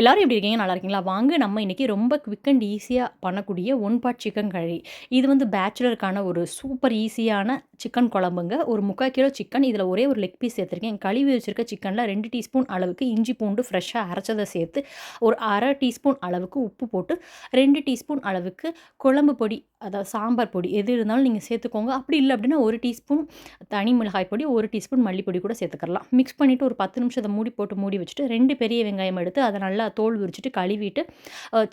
எல்லாரும் எப்படி இருக்கீங்க? நல்லா இருக்கீங்களா? வாங்க நம்ம இன்றைக்கி ரொம்ப குவிக் அண்ட் ஈஸியாக பண்ணக்கூடிய ஒன் பாட் சிக்கன் கறி இது வந்து பேச்சுலருக்கான ஒரு சூப்பர் ஈஸியான சிக்கன் குழம்புங்க. ஒரு முக்கால் கிலோ சிக்கன் இதில் ஒரே ஒரு லெக் பீஸ் சேர்த்துருக்கேன். கழுவி வச்சுருக்க சிக்கனில் ரெண்டு டீஸ்பூன் அளவுக்கு இஞ்சி பூண்டு ஃப்ரெஷ்ஷாக அரைச்சதை சேர்த்து ஒரு அரை டீஸ்பூன் அளவுக்கு உப்பு போட்டு ரெண்டு டீஸ்பூன் அளவுக்கு குழம்பு பொடி அதாவது சாம்பார் பொடி எது இருந்தாலும் நீங்கள் சேர்த்துக்கோங்க. அப்படி இல்லை அப்படின்னா ஒரு டீஸ்பூன் தனி மிளகாய் பொடி ஒரு டீஸ்பூன் மல்லிப்பொடி கூட சேர்த்துக்கலாம் மிக்ஸ் பண்ணிவிட்டு ஒரு பத்து நிமிஷத்தை மூடி போட்டு மூடி வச்சுட்டு ரெண்டு பெரிய வெங்காயம் எடுத்து அதை நல்லா தோல் விரிச்சிட்டு கழுவிட்டு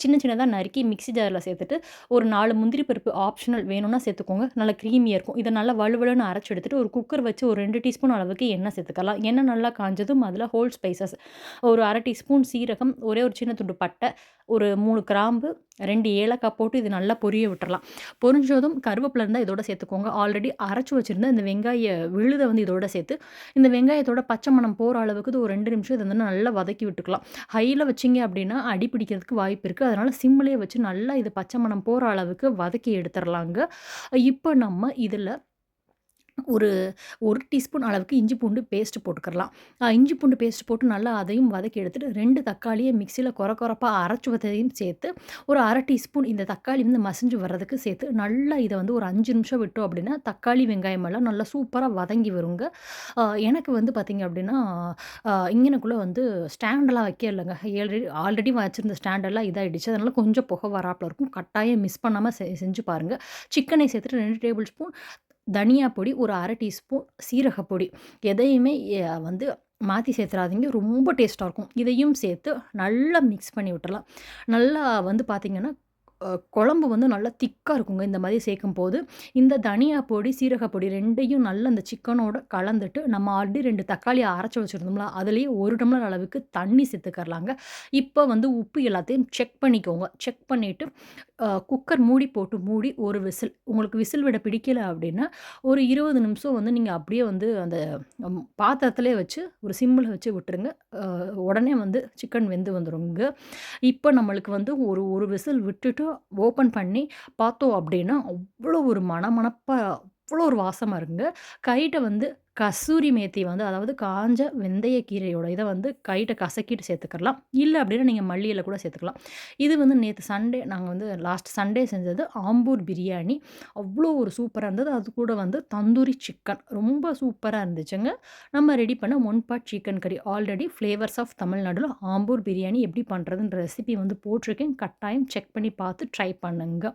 சின்ன சின்னதாக நறுக்கி மிக்சி ஜாரில் சேர்த்துட்டு ஒரு நாலு முந்திரி பருப்பு ஆப்ஷனல் வேணும்னா சேர்த்துக்கோங்க. நல்லா க்ரீமியாக இருக்கும். இதை நல்லா வலுவலுன்னு அரைச்சி எடுத்துகிட்டு ஒரு குக்கர் வச்சு ஒரு ரெண்டு டீஸ்பூன் அளவுக்கு எண்ணெய் சேர்த்துக்கலாம். எண்ணெய் நல்லா காஞ்சதும் அதில் ஹோல் ஸ்பைசஸ் ஒரு அரை டீஸ்பூன் சீரகம் ஒரே ஒரு சின்ன துண்டு பட்டை ஒரு மூணு கிராம்பு ரெண்டு ஏலக்காய் போட்டு இது நல்லா பொரிய விட்டுறலாம். பொரிஞ்சதும் கருவேப்பிலை இருந்தால் இதோட சேர்த்துக்கோங்க. ஆல்ரெடி அரைச்சி வச்சுருந்த இந்த வெங்காய விழுதை வந்து இதோட சேர்த்து இந்த வெங்காயத்தோட பச்சை மணம் போகிற அளவுக்கு இது ஒரு ரெண்டு நிமிஷம் இதை வந்து நல்லா வதக்கி விட்டுக்கலாம். ஹையில் வச்சு வச்சிங்க அப்படின்னா அடி பிடிக்கிறதுக்கு வாய்ப்பு இருக்குது அதனால் சிம்மிலே வச்சு நல்லா இது பச்சை மணம் போகிற அளவுக்கு வதக்கி எடுத்துடலாங்க இப்போ நம்ம இதில் ஒரு ஒரு டீஸ்பூன் அளவுக்கு இஞ்சி பூண்டு பேஸ்ட் போட்டுக்கலாம் இஞ்சி பூண்டு பேஸ்ட் போட்டு நல்லா அதையும் வதக்கி எடுத்துகிட்டு ரெண்டு தக்காளியை மிக்சியில் குறை குறைப்பாக அரைச்சி வதையும் சேர்த்து ஒரு அரை டீஸ்பூன் இந்த தக்காளி வந்து மசிஞ்சு வர்றதுக்கு சேர்த்து நல்லா இதை வந்து ஒரு அஞ்சு நிமிஷம் விட்டோம் அப்படின்னா தக்காளி வெங்காயம் எல்லாம் நல்லா சூப்பராக வதங்கி வருங்க. எனக்கு வந்து பார்த்திங்க அப்படின்னா இங்கனக்குள்ளே வந்து ஸ்டாண்டெல்லாம் வைக்க இல்லைங்க. ஆல்ரெடி ஆல்ரெடி வச்சுருந்த ஸ்டாண்டெல்லாம் இதாகிடுச்சு அதனால் கொஞ்சம் புகை வராப்பில் இருக்கும். கட்டாயம் மிஸ் பண்ணாமல் செஞ்சு பாருங்கள் சிக்கனை சேர்த்துட்டு ரெண்டு டேபிள் ஸ்பூன் தனியா பொடி ஒரு அரை டீஸ்பூன் சீரகப்பொடி எதையுமே வந்து மாற்றி சேர்த்துறாதீங்க. ரொம்ப டேஸ்ட்டாக இருக்கும். இதையும் சேர்த்து நல்லா மிக்ஸ் பண்ணி விட்டுறலாம். நல்லா வந்து பார்த்திங்கன்னா குழம்பு வந்து நல்லா திக்காக இருக்குங்க இந்த மாதிரி சேர்க்கும் போது இந்த தனியா பொடி சீரக பொடி ரெண்டையும் நல்லா அந்த சிக்கனோட கலந்துட்டு நம்ம ஆல்ரெடி ரெண்டு தக்காளியை அரைச்சி வச்சுருந்தோம்ல அதுலேயே ஒரு டம்ளர் அளவுக்கு தண்ணி சேர்த்துக்கரலாங்க இப்போ வந்து உப்பு எல்லாத்தையும் செக் பண்ணிக்கோங்க. செக் பண்ணிவிட்டு குக்கர் மூடி போட்டு மூடி ஒரு விசில் உங்களுக்கு விசில் விட பிடிக்கலை அப்படின்னா ஒரு இருபது நிமிஷம் வந்து நீங்கள் அப்படியே வந்து அந்த பாத்திரத்திலே வச்சு ஒரு சிம்மில் வச்சு விட்டுருங்க. உடனே வந்து சிக்கன் வெந்து வந்துடுங்க இப்போ நம்மளுக்கு வந்து ஒரு ஒரு விசில் விட்டுட்டு ஓப்பன் பண்ணி பார்த்தோம் அப்படின்னா அவ்வளோ ஒரு மனமனப்பாக அவ்வளோ ஒரு வாசமாக இருக்குங்க. கைட்ட வந்து கசூரி மேத்தி வந்து அதாவது காஞ்ச வெந்தய கீரையோட இதை வந்து கைட்ட கசக்கிட்டு சேர்த்துக்கலாம். இல்லை அப்படின்னா நீங்கள் மல்லியில் கூட சேர்த்துக்கலாம். இது வந்து நேற்று சண்டே நாங்கள் வந்து லாஸ்ட் சண்டே செஞ்சது ஆம்பூர் பிரியாணி. அவ்வளோ ஒரு சூப்பராக இருந்தது. அது கூட வந்து தந்தூரி சிக்கன் ரொம்ப சூப்பராக இருந்துச்சுங்க. நம்ம ரெடி பண்ண ஒன் பாட் சிக்கன் கறி ஆல்ரெடி ஃப்ளேவர்ஸ் ஆஃப் தமிழ்நாடுல ஆம்பூர் பிரியாணி எப்படி பண்ணுறதுன்ற ரெசிபி வந்து போட்டிருக்கேன். கட்டாயம் செக் பண்ணி பார்த்து ட்ரை பண்ணுங்க.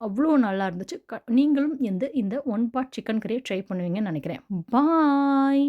அவ்வளோ நல்லா இருந்துச்சு. க நீங்களும் இந்த இந்த ஒன் பாட் சிக்கன் கறியை ட்ரை பண்ணுவீங்கன்னு நினைக்கிறேன். பாய்